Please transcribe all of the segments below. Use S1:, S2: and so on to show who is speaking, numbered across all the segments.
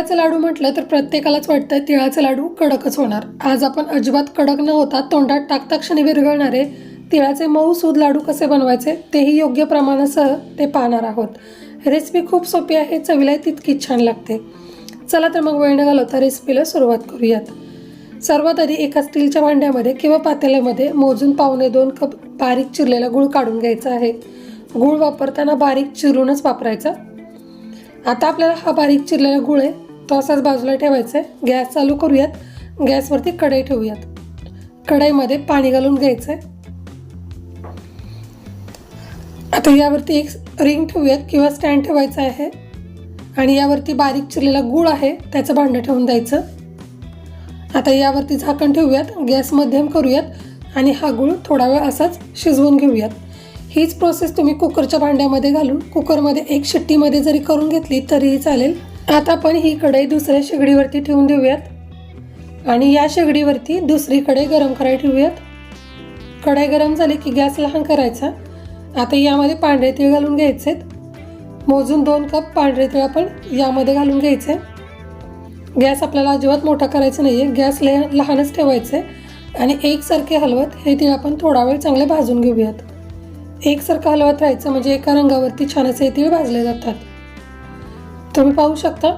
S1: तिळाचं लाडू म्हटलं तर प्रत्येकालाच वाटतं तिळाचं लाडू कडकच होणार. आज आपण अजिबात कडक न होता तोंडात टाकता क्षणी विरघळणारे तिळाचे मऊ सूद लाडू कसे बनवायचे तेही योग्य प्रमाणासह ते पाहणार आहोत. रेसिपी खूप सोपी आहे चवीला तितकी छान लागते. चला तर मग वेळ न घालवता रेसिपीला सुरुवात करूयात. सर्वात आधी एका स्टीलच्या भांड्यामध्ये किंवा पातेल्यामध्ये मोजून पावणे दोन कप बारीक चिरलेला गूळ काढून घ्यायचा आहे. गूळ वापरताना बारीक चिरूनच वापरायचा. आता आपल्याला हा बारीक चिरलेला गुळ आहे तो असाच बाजूला ठेवायचा. आहे गॅस चालू करूयात. गॅसवरती कढई ठेवूयात. कढईमध्ये पाणी घालून घ्यायचं आहे आता यावरती एक रिंग ठेवूयात किंवा स्टँड ठेवायचं आहे. आणि यावरती बारीक चिरलेला गूळ आहे त्याचं भांडं ठेवून द्यायचं. आता यावरती झाकण ठेवूयात. गॅस मध्यम करूयात. आणि हा गूळ थोडा वेळ असाच शिजवून घेऊयात. हीच प्रोसेस तुम्ही कुकरच्या भांड्यामध्ये घालून कुकरमध्ये एक शिट्टीमध्ये जरी करून घेतली तरीही चालेल. आता आपण ही कढई दुसऱ्या शेगडीवरती ठेवून देऊयात. आणि या शेगडीवरती दुसरी कढई गरम करायला ठेवूयात. कढई गरम झाली की गॅस लहान करायचा. आता यामध्ये पांढरे तीळ घालून घ्यायचे मोजून दोन कप पांढरे तीळ आपण यामध्ये घालून घ्यायचे. गॅस आपल्याला अजिबात मोठा करायचा नाही आहे गॅस ले लहानच ठेवायचे. आणि एकसारखे हलवत हे तीळ आपण थोडा वेळ चांगले भाजून घेऊयात. एकसारखं हलवत राहायचं म्हणजे एका रंगावरती छान असे हे तीळ भाजले जातात. तुम्ही पाहू शकता.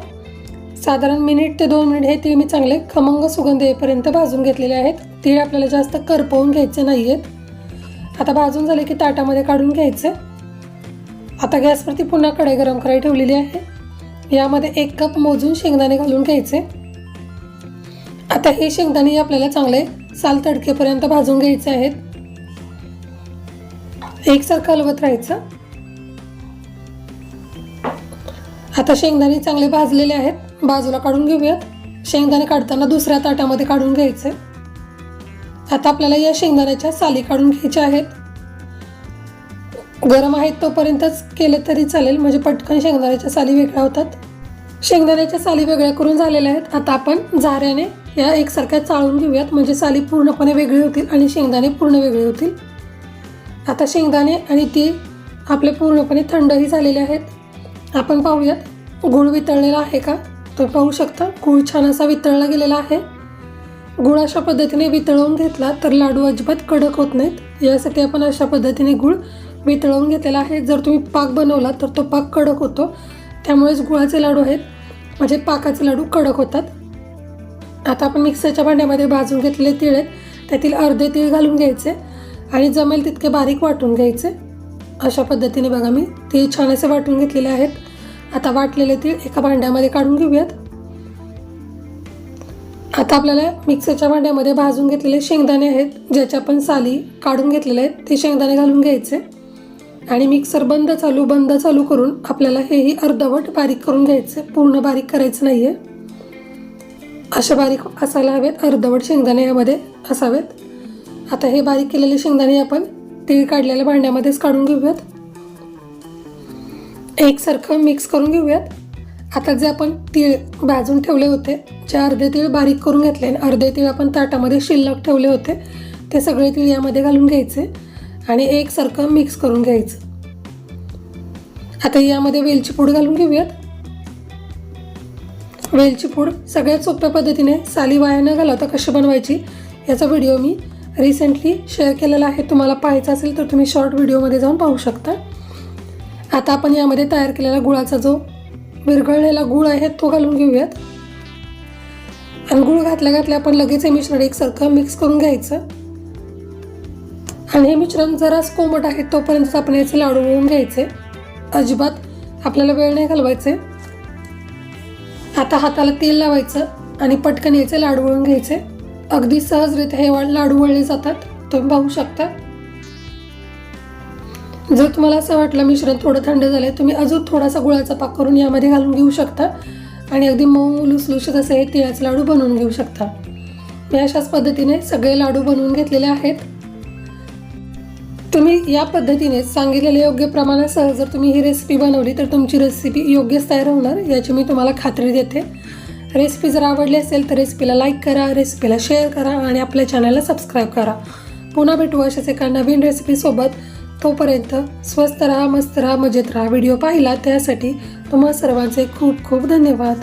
S1: साधारण मिनिट ते दोन मिनिट हे तीळ मी चांगले खमंग सुगंध येईपर्यंत भाजून घेतलेले आहेत. तीळ आपल्याला जास्त करपवून घ्यायचे नाही आहेत आता भाजून झाले की ताटामध्ये काढून घ्यायचे. आता गॅसवरती पुन्हा कढई गरम करायला ठेवलेली आहे. यामध्ये एक कप मोजून शेंगदाणे घालून घ्यायचे. आता हे शेंगदाणे आपल्याला चांगले साल तडकेपर्यंत भाजून घ्यायचे आहेत. एकसारखं हलवत राहायचं. आता शेंगदाणे चांगले भाजलेले आहेत. बाजूला काढून घेऊयात. शेंगदाणे काढताना दुसऱ्या ताटामध्ये काढून घ्यायचे. आता आपल्याला या शेंगदाण्याच्या साली काढून घ्यायच्या आहेत. गरम आहेत तोपर्यंतच केले तरी चालेल. म्हणजे पटकन शेंगदाण्याच्या साली वेगळ्या होतात. शेंगदाण्याच्या साली वेगळ्या करून झालेल्या आहेत. आता आपण झाऱ्याने या एकसारख्या चाळून घेऊयात. म्हणजे साली पूर्णपणे वेगळी होतील आणि शेंगदाणे पूर्ण वेगळे होतील. आता शेंगदाणे आणि तीळ आपले पूर्णपणे थंडही झालेले आहेत. आपण पाहूयात. गूळ वितळलेला आहे का? तुम्ही पाहू शकता गूळ छान असा वितळला गेलेला आहे. गूळ अशा पद्धतीने वितळवून घेतला तर लाडू अजिबात कडक होत नाहीत. यासाठी आपण अशा पद्धतीने गूळ वितळवून घेतलेला आहे. जर तुम्ही पाक बनवला तर तो पाक कडक होतो. त्यामुळेच गुळाचे लाडू आहेत. म्हणजे पाकाचे लाडू कडक होतात. आता आपण मिक्सरच्या भांड्यामध्ये भाजून घेतलेले तीळ आहेत. त्यातील अर्धे तीळ घालून घ्यायचे आणि जमेल तितके बारीक वाटून घ्यायचे. अशा पद्धतीने बघा मी तीळ छान असे वाटून घेतलेले आहेत. आता वाटलेले तीळ एका भांड्यामध्ये काढून घेऊयात. आता आपल्याला मिक्सरच्या भांड्यामध्ये भाजून घेतलेले शेंगदाणे आहेत ज्याच्या आपण साली काढून घेतलेले आहेत ते शेंगदाणे घालून घ्यायचे. आणि मिक्सर बंद चालू बंद चालू करून आपल्याला हेही अर्धवट बारीक करून घ्यायचे पूर्ण बारीक करायचं नाही आहे अशा बारीक असायला हवेत अर्धवट शेंगदाणे यामध्ये असावेत. आता हे बारीक केलेले शेंगदाणे आपण तीळ काढलेल्या भांड्यामध्येच काढून घेऊयात. एकसारखं मिक्स करून घेऊयात. आता जे आपण तीळ भाजून ठेवले होते जे अर्धे तीळ बारीक करून घेतले आणि अर्धे तीळ आपण ताटामध्ये शिल्लक ठेवले होते ते सगळे तीळ यामध्ये घालून घ्यायचे आणि एकसारखं मिक्स करून घ्यायचं. आता यामध्ये वेलची पूड घालून घेऊयात. वेलची पूड सगळ्यात सोप्या पद्धतीने साली वाया न घालवता कशी बनवायची याचा व्हिडिओ मी रिसेंटली शेअर केलेला आहे. तुम्हाला पाहायचा असेल तर तुम्ही शॉर्ट व्हिडिओमध्ये जाऊन पाहू शकता. आता आपण यामध्ये तयार केलेला गुळाचा जो विरघळलेला गुळ आहे तो घालून घेऊयात. आणि गुळ घातल्या घातल्या आपण लगेच हे मिश्रण एकसारखं मिक्स करून घ्यायचं. आणि हे मिश्रण जराच कोमट आहे तोपर्यंत आपण याचे लाडू वळून घ्यायचे. अजिबात आपल्याला वेळ नाही घालवायचे. आता हाताला तेल लावायचं आणि पटकन याचे लाडू वळून घ्यायचे. अगदी सहजरित्या हे लाडू वळले जातात. तुम्ही पाहू शकता. जर तुम्हाला असं वाटलं मिश्रण थोडं थंड झालंय तुम्ही अजून थोडासा गुळाचा पाक करून यामध्ये घालून घेऊ शकता. आणि अगदी मऊ लुसलुशीत असे हे तिळाचे लाडू बनवून घेऊ शकता. मी अशाच पद्धतीने सगळे लाडू बनवून घेतलेले आहेत. तुम्ही या पद्धतीने सांगितलेल्या योग्य प्रमाणासह जर तुम्ही ही रेसिपी बनवली तर तुमची रेसिपी योग्यच तयार होणार याची मी तुम्हाला खात्री देते. रेसिपी जर आवडली असेल तर रेसिपीला लाईक करा रेसिपीला शेअर करा आणि आपल्या चॅनलला सबस्क्राईब करा. पुन्हा भेटू अशाच एका नवीन रेसिपीसोबत तोपर्यंत स्वस्त राहा मस्त राहा मजेत राहा. व्हिडिओ पाहिला त्यासाठी तुम्हा सर्वांचे खूप खूप धन्यवाद.